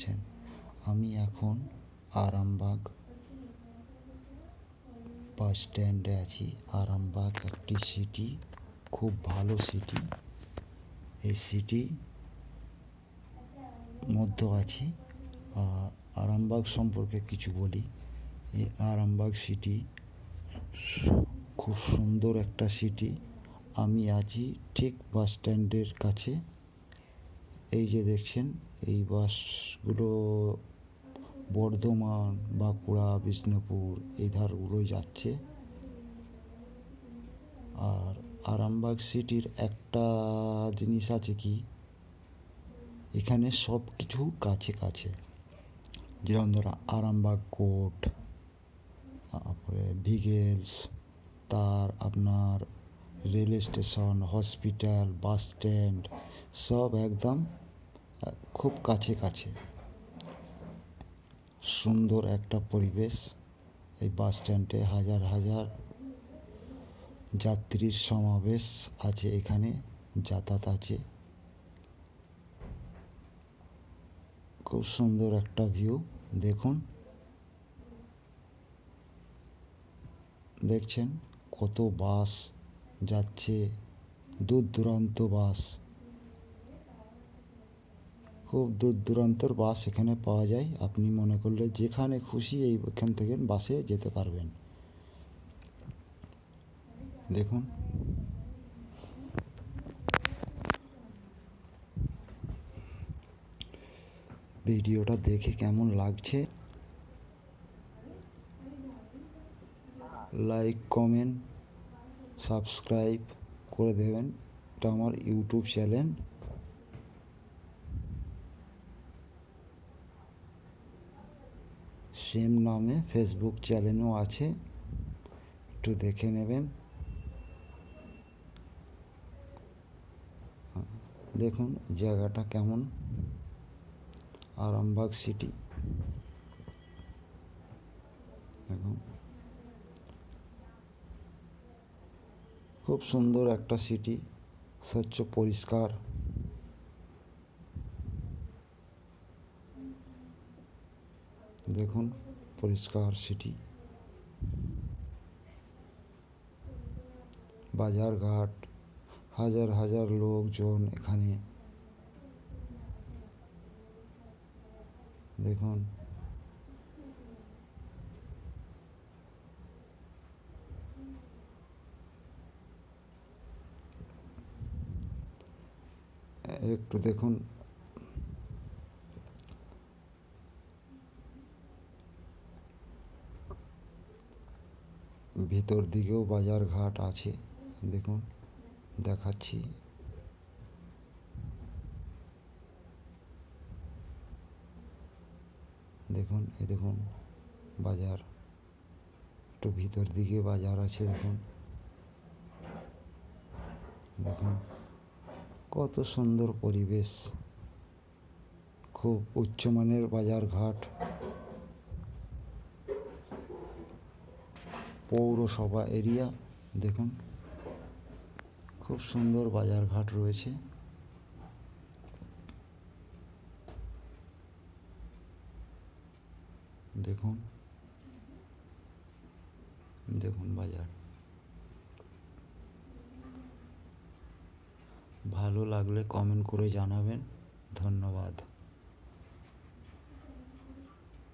পাচ্ছেন আমি এখন আরামবাগ বাস স্ট্যান্ডে আছি। আরামবাগ একটি সিটি খুব ভালো সিটি এই সিটি মধ্য আছি। আর আরামবাগ সম্পর্কে কিছু বলি। এই আরামবাগ সিটি খুব সুন্দর একটা সিটি আমি আছি ঠিক বাস স্ট্যান্ডের কাছে। এই যে দেখছেন এই বাসগুলো বর্ধমান, বাঁকুড়া, বিষ্ণুপুর এই ধারগুলোই যাচ্ছে। আর আরামবাগ সিটির একটা জিনিস আছে কি? এখানে সব কিছু কাছে কাছে। যেরকম ধরো আরামবাগ কোর্ট, তারপরে ভিগেলস, তার আপনার rail station hospital, bus stand, সব একদম খুব কাছে কাছে। সুন্দর একটা পরিবেশ এই বাস স্ট্যান্ডে হাজার হাজার যাত্রীর সমাবেশ আছে এখানে, যাতায়াত আছে। খুব সুন্দর একটা ভিউ, দেখুন। দেখছেন কত বাস যাচ্ছে দূর দূরান্ত বাস। খুব দূর দূরান্তর বাস এখানে পাওয়া যায়। আপনি মনে করলে যেখানে খুশি এই এখান থেকে বাসে যেতে পারবেন। দেখুন। ভিডিওটা দেখে কেমন লাগছে? লাইক, কমেন্ট, সাবস্ক্রাইব করে দেবেন। এটা আমার ইউটিউব চ্যানেল। সেম নামে ফেসবুক চ্যানেলও আছে। একটু দেখে নেবেন। দেখুন জায়গাটা কেমন। আরামবাগ সিটি দেখুন। খুব সুন্দর একটা সিটি স্বচ্ছ, পরিষ্কার। দেখুন পরিষ্কার সিটি। বাজারঘাট হাজার হাজার লোকজন এখানে। দেখুন। একটু দেখুন ভিতর দিকেও বাজার ঘাট আছে। দেখুন, দেখাচ্ছি। দেখুন এই দেখুন, বাজার। একটু ভিতর দিকে বাজার আছে, দেখুন। দেখুন, কত সুন্দর পরিবেশ। খুব উচ্চমানের বাজার ঘাট। পৌরসভা এরিয়া, দেখুন। খুব সুন্দর বাজার ঘাট রয়েছে। দেখুন। দেখুন বাজার। ভালো লাগলে কমেন্ট করে জানাবেন। ধন্যবাদ।